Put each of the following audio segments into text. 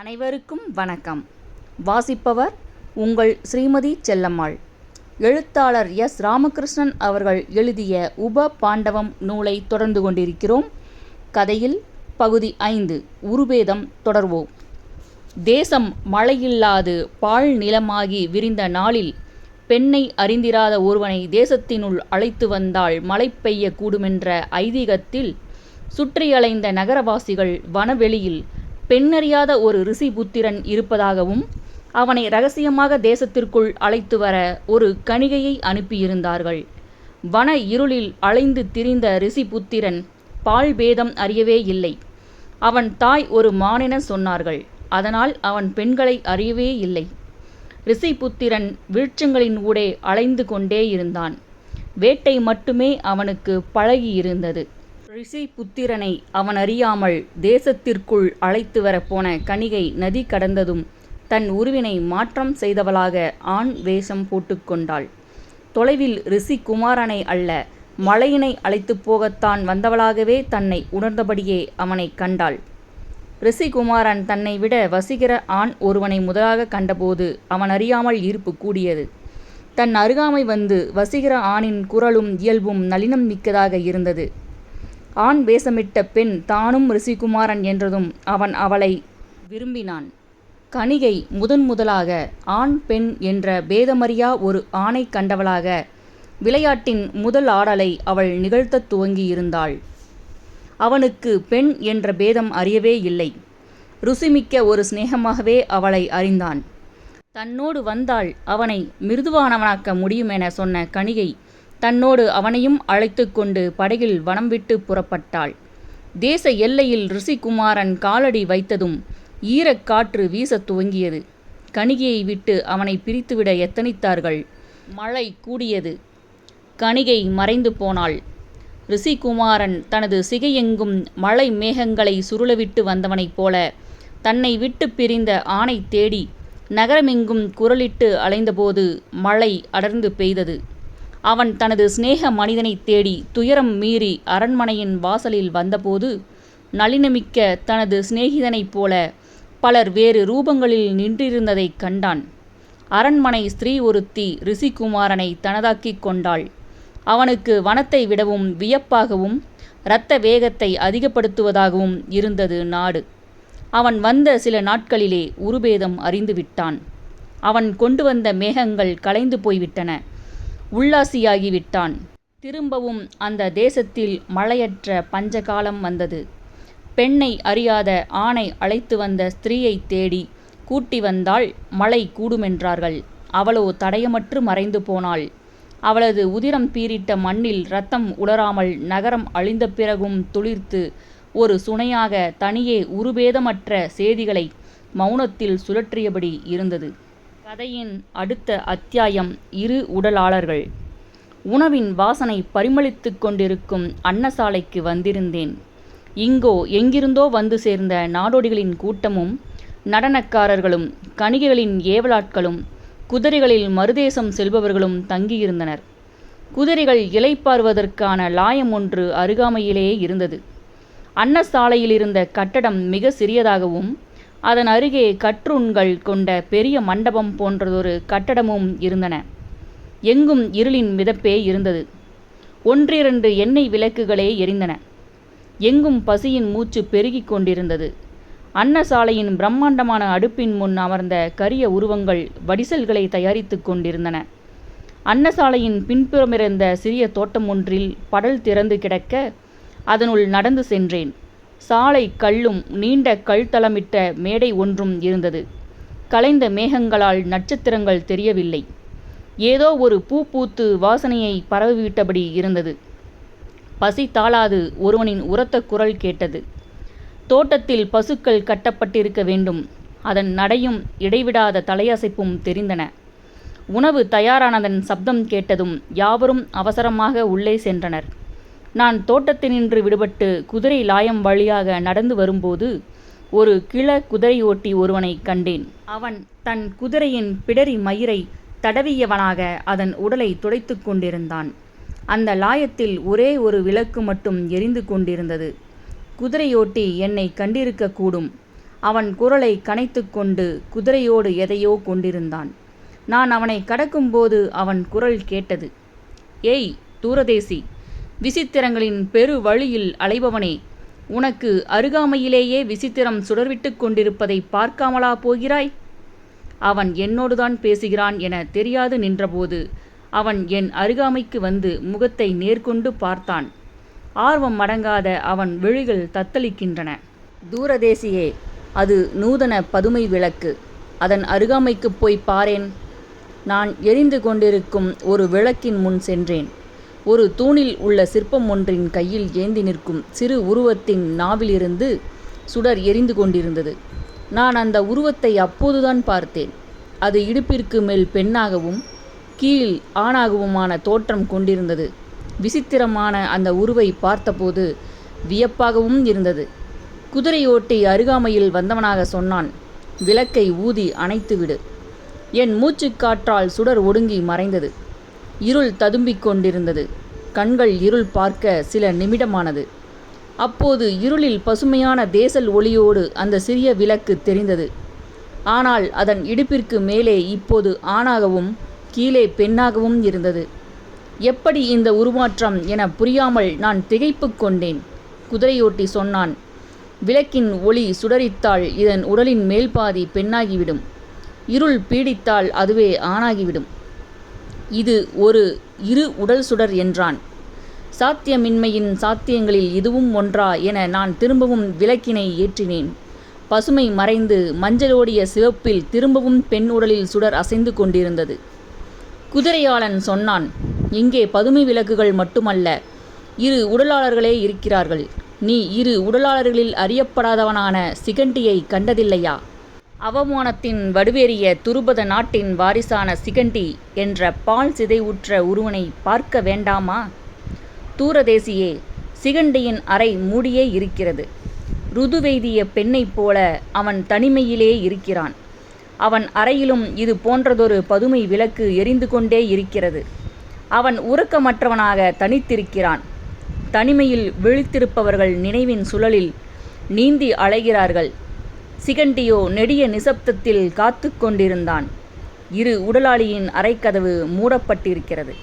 அனைவருக்கும் வணக்கம். வாசிப்பவர் உங்கள் ஸ்ரீமதி செல்லம்மாள். எழுத்தாளர் எஸ். ராமகிருஷ்ணன் அவர்கள் எழுதிய உப பாண்டவம் நூலை தொடர்ந்து கொண்டிருக்கிறோம். கதையில் பகுதி ஐந்து உருபேதம் தொடர்வோம். தேசம் மழையில்லாது பாழ் நிலமாகி விரிந்த நாளில் பெண்ணை அறிந்திராத ஒருவனை தேசத்தினுள் அழைத்து வந்தால் மழை பெய்யக்கூடுமென்ற ஐதீகத்தில் சுற்றியலைந்த நகரவாசிகள் வனவெளியில் பெண்ணறியாத ஒரு ரிஷி புத்திரன் இருப்பதாகவும் அவனை ரகசியமாக தேசத்திற்குள் அழைத்து வர ஒரு கணிகையை அனுப்பியிருந்தார்கள். வன இருளில் அலைந்து திரிந்த ரிஷி புத்திரன் பால் பேதம் அறியவே இல்லை. அவன் தாய் ஒரு மானென சொன்னார்கள். அதனால் அவன் பெண்களை அறியவே இல்லை. ரிஷி புத்திரன் விருட்சங்களின் ஊடே அலைந்து கொண்டே இருந்தான். வேட்டை மட்டுமே அவனுக்கு பழகியிருந்தது. ரிஷி புத்திரனை அவன் அறியாமல் தேசத்திற்குள் அழைத்து வரப்போன கணிகை நதி கடந்ததும் தன் உருவினை மாற்றம் செய்தவளாக ஆண் வேஷம் போட்டுக்கொண்டாள் தொலைவில் ரிஷி குமாரனை அல்ல மலையினை அழைத்துப் போகத்தான் வந்தவளாகவே தன்னை உணர்ந்தபடியே அவனை கண்டாள். ரிஷிகுமாரன் தன்னை விட வசிக்கிற ஆண் ஒருவனை முதலாக கண்டபோது அவன் அறியாமல் ஈர்ப்பு கூடியது. தன் அருகாமை வந்து வசிக்கிற ஆணின் குரலும் இயல்பும் நளினம் மிக்கதாக இருந்தது. ஆண் வேஷமிட்ட பெண் தானும் ரிஷிகுமாரன் என்றதும் அவன் அவளை விரும்பினான். கணிகை முதன் முதலாக ஆண் பெண் என்ற பேதமறியா ஒரு ஆணை கண்டவளாக விளையாட்டின் முதல் ஆடலை அவள் நிகழ்த்தத் துவங்கியிருந்தாள். அவனுக்கு பெண் என்ற பேதம் அறியவே இல்லை. ருசிமிக்க ஒரு சிநேகமாகவே அவளை அறிந்தான். தன்னோடு வந்தால் அவனை மிருதுவானவனாக்க முடியுமென சொன்ன கணிகை தன்னோடு அவனையும் அழைத்து கொண்டு படகில் வனம் விட்டு புறப்பட்டாள். தேச எல்லையில் ரிஷிகுமாரன் காலடி வைத்ததும் ஈரக்காற்று வீசத் துவங்கியது. கணிகையை விட்டு அவனை பிரித்துவிட எத்தனித்தார்கள்? மழை கூடியது. கணிகை மறைந்து போனாள். ரிஷிகுமாரன் தனது சிகையெங்கும் மழை மேகங்களை சுருளவிட்டு வந்தவனைப் போல தன்னை விட்டு பிரிந்த ஆணை தேடி நகரமெங்கும் குரலிட்டு அலைந்தபோது மழை அடர்ந்து பெய்தது. அவன் தனது சிநேக மனிதனை தேடி துயரம் மீறி அரண்மனையின் வாசலில் வந்தபோது நளினமிக்க தனது சிநேகிதனைப் போல பலர் வேறு ரூபங்களில் நின்றிருந்ததைக் கண்டான். அரண்மனை ஸ்திரீ ஒருத்தி ரிஷிகுமாரனை தனதாக்கிக் கொண்டாள். அவனுக்கு வனத்தை விடவும் வியப்பாகவும் இரத்த வேகத்தை அதிகப்படுத்துவதாகவும் இருந்தது நாடு. அவன் வந்த சில நாட்களிலே உருபேதம் அறிந்துவிட்டான். அவன் கொண்டு வந்த மேகங்கள் கலைந்து போய்விட்டன. உல்லாசியாகிவிட்டான் திரும்பவும் அந்த தேசத்தில் மழையற்ற பஞ்சகாலம் வந்தது. பெண்ணை அறியாத ஆணை அழைத்து வந்த ஸ்திரீயை தேடி கூட்டி வந்தால் மழை கூடுமென்றார்கள். அவளோ தடயமற்று மறைந்து போனாள். அவளது உதிரம் பீரிட்ட மண்ணில் ரத்தம் உலராமல் நகரம் அழிந்த பிறகும் துளிர்த்து ஒரு சுனையாக தனியே உருபேதமற்ற சேதிகளை மௌனத்தில் சுழற்றியபடி இருந்தது. கதையின் அடுத்த அத்தியாயம் இரு உடலாளர்கள். உணவின் வாசனை பரிமளித்து கொண்டிருக்கும் அன்னசாலைக்கு வந்திருந்தேன். இங்கோ எங்கிருந்தோ வந்து சேர்ந்த நாடோடிகளின் கூட்டமும் நடனக்காரர்களும் கணிகைகளின் ஏவலாட்களும் குதிரைகளில் மறுதேசம் செல்பவர்களும் தங்கியிருந்தனர். குதிரைகள் இலைப்பாறுவதற்கான லாயம் ஒன்று அருகாமையிலேயே இருந்தது. அன்னசாலையில் இருந்த கட்டடம் மிக சிறியதாகவும் அதன் அருகே கற்றுண்கள் கொண்ட பெரிய மண்டபம் போன்றதொரு கட்டடமும் இருந்தன. எங்கும் இருளின் மிதப்பே இருந்தது. ஒன்றிரண்டு எண்ணெய் விளக்குகளே எரிந்தன. எங்கும் பசியின் மூச்சு பெருகிக் கொண்டிருந்தது. அன்னசாலையின் பிரம்மாண்டமான அடுப்பின் முன் அமர்ந்த கரிய உருவங்கள் வடிசல்களை தயாரித்து கொண்டிருந்தன. அன்னசாலையின் பின்புறமிருந்த சிறிய தோட்டம் ஒன்றில் படல் திறந்து கிடக்க அதனுள் நடந்து சென்றேன். சாலை கல்லும் நீண்ட கல்தளமிட்ட மேடை ஒன்றும் இருந்தது. கலைந்த மேகங்களால் நட்சத்திரங்கள் தெரியவில்லை. ஏதோ ஒரு பூ பூத்து வாசனையை பரவிவிட்டபடி இருந்தது. பசி தாளாது ஒருவனின் உரத்த குரல் கேட்டது. தோட்டத்தில் பசுக்கள் கட்டப்பட்டிருக்க வேண்டும். அதன் நடையும் இடைவிடாத தலையசைப்பும் தெரிந்தன. உணவு தயாரானதன் சப்தம் கேட்டதும் யாவரும் அவசரமாக உள்ளே சென்றனர். நான் தோட்டத்தினின்று விடுபட்டு குதிரை லாயம் வழியாக நடந்து வரும்போது ஒரு கிள குதிரையோட்டி ஒருவனை கண்டேன். அவன் தன் குதிரையின் பிடரி மயிரை தடவியவனாக அதன் உடலை துடைத்து கொண்டிருந்தான். அந்த லாயத்தில் ஒரே ஒரு விளக்கு மட்டும் எரிந்து கொண்டிருந்தது. குதிரையோட்டி என்னை கண்டிருக்கக்கூடும் அவன் குரலை கனைத்து கொண்டு குதிரையோடு எதையோ கொண்டிருந்தான். நான் அவனை கடக்கும்போது அவன் குரல் கேட்டது ஏய் தூரதேசி விசித்திரங்களின் பெரு வழியில் அலைபவனே உனக்கு அருகாமையிலேயே விசித்திரம் சுடர்விட்டுக் கொண்டிருப்பதை பார்க்காமலா போகிறாய்? அவன் என்னோடுதான் பேசுகிறான் என தெரியாது நின்றபோது அவன் என் அருகாமைக்கு வந்து முகத்தை நேர்கொண்டு பார்த்தான். ஆர்வம் அடங்காத அவன் விழிகள் தத்தளிக்கின்றன. தூரதேசியே அது நூதன பதுமை விளக்கு. அதன் அருகாமைக்குப் போய் பாரேன். நான் எரிந்து கொண்டிருக்கும் ஒரு விளக்கின் முன் சென்றேன். ஒரு தூணில் உள்ள சிற்பம் ஒன்றின் கையில் ஏந்தி நிற்கும் சிறு உருவத்தின் நாவிலிருந்து சுடர் எரிந்து கொண்டிருந்தது. நான் அந்த உருவத்தை அப்போதுதான் பார்த்தேன். அது இடுப்பிற்கு மேல் பெண்ணாகவும் கீழ் ஆணாகவுமான தோற்றம் கொண்டிருந்தது. விசித்திரமான அந்த உருவை பார்த்தபோது வியப்பாகவும் இருந்தது. குதிரையோட்டி அருகாமையில் வந்தவனாக சொன்னான் விளக்கை ஊதி அணைத்துவிடு. என் மூச்சுக்காற்றால் சுடர் ஒடுங்கி மறைந்தது. இருள் ததும்பிக் கொண்டிருந்தது. கண்கள் இருள் பார்க்க சில நிமிடமானது. அப்போது இருளில் பசுமையான தேசல் ஒளியோடு அந்த சிறிய விளக்கு தெரிந்தது. ஆனால் அதன் இடுப்பிற்கு மேலே இப்போது ஆணாகவும் கீழே பெண்ணாகவும் இருந்தது. எப்படி இந்த உருமாற்றம் என புரியாமல் நான் திகைப்பு கொண்டேன் குதிரையோட்டி சொன்னான். விளக்கின் ஒளி சுடரித்தால் இதன் உடலின் மேல்பாதி பெண்ணாகிவிடும். இருள் பீடித்தால் அதுவே ஆணாகிவிடும். இது ஒரு இரு உடல் சுடர் என்றான். சாத்தியமின்மையின் சாத்தியங்களில் இதுவும் ஒன்றா என நான் திரும்பவும் விளக்கினை ஏற்றினேன். பசுமை மறைந்து மஞ்சளோடிய சிவப்பில் திரும்பவும் பெண் உடலில் சுடர் அசைந்து கொண்டிருந்தது. குதிரையாளன் சொன்னான் இங்கே பதுமை விளக்குகள் மட்டுமல்ல இரு உடலாளர்களே இருக்கிறார்கள். நீ இரு உடலாளர்களில் அறியப்படாதவனான சிகண்டியை கண்டதில்லையா? அவமானத்தின் வடுவேறிய துருபத நாட்டின் வாரிசான சிகண்டி என்ற பால் சிதைவுற்ற உருவனை பார்க்க வேண்டாமா? தூரதேசியே சிகண்டியின் அறை மூடியே இருக்கிறது. ருதுவெய்திய பெண்ணைப் போல அவன் தனிமையிலே இருக்கிறான். அவன் அறையிலும் இது போன்றதொரு பதுமை விளக்கு எரிந்து கொண்டே இருக்கிறது. அவன் உறக்கமற்றவனாக தனித்திருக்கிறான். தனிமையில் விழித்திருப்பவர்கள் நினைவின் சுழலில் நீந்தி அலைகிறார்கள். சிகண்டியோ நெடிய நிசப்தத்தில் காத்து கொண்டிருந்தான். இரு உடலாளியின் அரைக்கதவு மூடப்பட்டிருக்கிறது.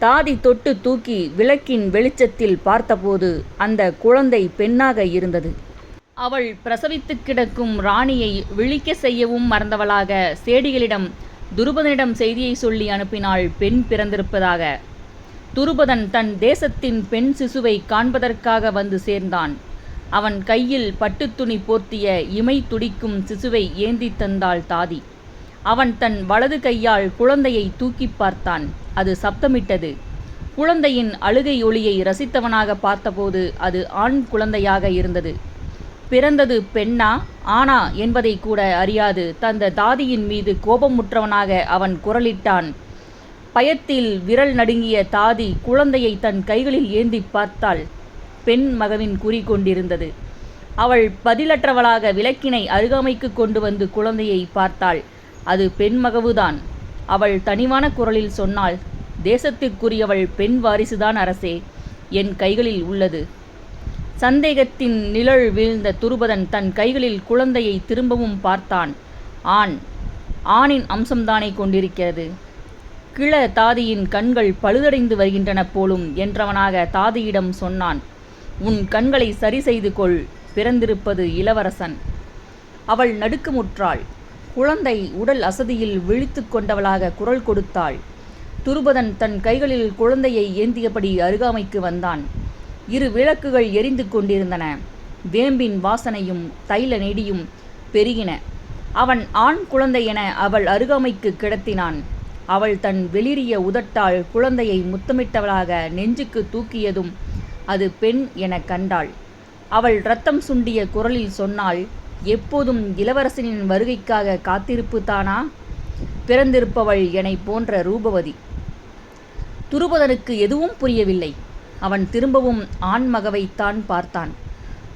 தாதி தொட்டு தூக்கி விளக்கின் வெளிச்சத்தில் பார்த்தபோது அந்த குழந்தை பெண்ணாக இருந்தது. அவள் பிரசவித்து கிடக்கும் ராணியை விழிக்க செய்யவும் மறந்தவளாக சேடிகளிடம் துருபதனிடம் செய்தியை சொல்லி அனுப்பினாள் பெண் பிறந்திருப்பதாக. துருபதன் தன் தேசத்தின் பெண் சிசுவை காண்பதற்காக வந்து சேர்ந்தான். அவன் கையில் பட்டுத்துணி போர்த்திய இமை துடிக்கும் சிசுவை ஏந்தி தந்தாள் தாதி. அவன் தன் வலது கையால் குழந்தையை தூக்கி பார்த்தான். அது சப்தமிட்டது. குழந்தையின் அழுகை ஒளியை ரசித்தவனாக பார்த்தபோது அது ஆண் குழந்தையாக இருந்தது. பிறந்தது பெண்ணா ஆனா என்பதை கூட அறியாது. தந்த தாதியின் மீது கோபமுற்றவனாக அவன் குரலிட்டான். பயத்தில் விரல் நடுங்கிய தாதி குழந்தையை தன் கைகளில் ஏந்தி பார்த்தாள். பெண் மகவின் குறி கொண்டிருந்தது. அவள் பதிலற்றவளாக விளக்கினை அருகாமைக்கு கொண்டு வந்து குழந்தையை பார்த்தாள். அது பெண் மகவுதான். அவள் தனிவான குரலில் சொன்னாள் தேசத்திற்குரியவள் பெண் வாரிசுதான் அரசே என் கைகளில் உள்ளது சந்தேகத்தின் நிழல் வீழ்ந்த துருபதன் தன் கைகளில் குழந்தையை திரும்பவும் பார்த்தான். ஆண் ஆணின் அம்சம்தானே கொண்டிருக்கிறது. கிழ தாதியின் கண்கள் பழுதடைந்து வருகின்றன போலும் என்றவனாக தாதியிடம் சொன்னான். உன் கண்களை சரி செய்து கொள் பிறந்திருப்பது இளவரசன். அவள் நடுக்கமுற்றாள். குழந்தை உடல் அசதியில் விழித்து கொண்டவளாக குரல் கொடுத்தாள். துருபதன் தன் கைகளில் குழந்தையை ஏந்தியபடி அருகாமைக்கு வந்தான். இரு விளக்குகள் எரிந்து கொண்டிருந்தன. வேம்பின் வாசனையும் தைல நெடியும் பெருகின. அவன் ஆண் குழந்தை என அவள் அருகாமைக்கு கிடத்தினான். அவள் தன் வெளிரிய உதட்டால் குழந்தையை முத்தமிட்டவளாக நெஞ்சுக்கு தூக்கியதும் அது பெண் என கண்டாள். அவள் ரத்தம் சுண்டிய குரலில் சொன்னாள் எப்போதும் இளவரசனின் வருகைக்காக காத்திருப்பு தானா? பிறந்திருப்பவள் எனை போன்ற ரூபவதி. துருபதனுக்கு எதுவும் புரியவில்லை. அவன் திரும்பவும் ஆண்மகவைத்தான் பார்த்தான்.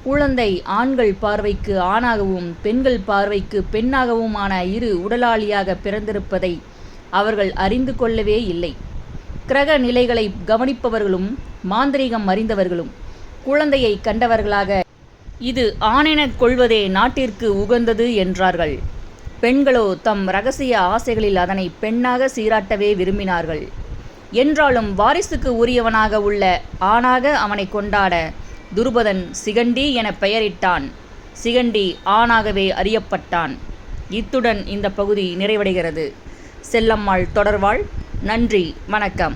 குழந்தை ஆண்கள் பார்வைக்கு ஆணாகவும் பெண்கள் பார்வைக்கு பெண்ணாகவுமான இரு உடலாளியாக பிறந்திருப்பதை அவர்கள் அறிந்து கொள்ளவே இல்லை. கிரக நிலைகளை கவனிப்பவர்களும் மாந்திரீகம் அறிந்தவர்களும் குழந்தையை கண்டவர்களாக இது ஆணெனக் கொள்வதே நாட்டிற்கு உகந்தது என்றார்கள். பெண்களோ தம் ரகசிய ஆசைகளில் அதனை பெண்ணாக சீராட்டவே விரும்பினார்கள். என்றாலும் வாரிசுக்கு உரியவனாக உள்ள ஆணாக அவனை கொண்டாட துருபதன் சிகண்டி என பெயரிட்டான். சிகண்டி ஆணாகவே அறியப்பட்டான். இத்துடன் இந்த பகுதி நிறைவடைகிறது. செல்லம்மாள் தொடர்வாள். நன்றி. வணக்கம்.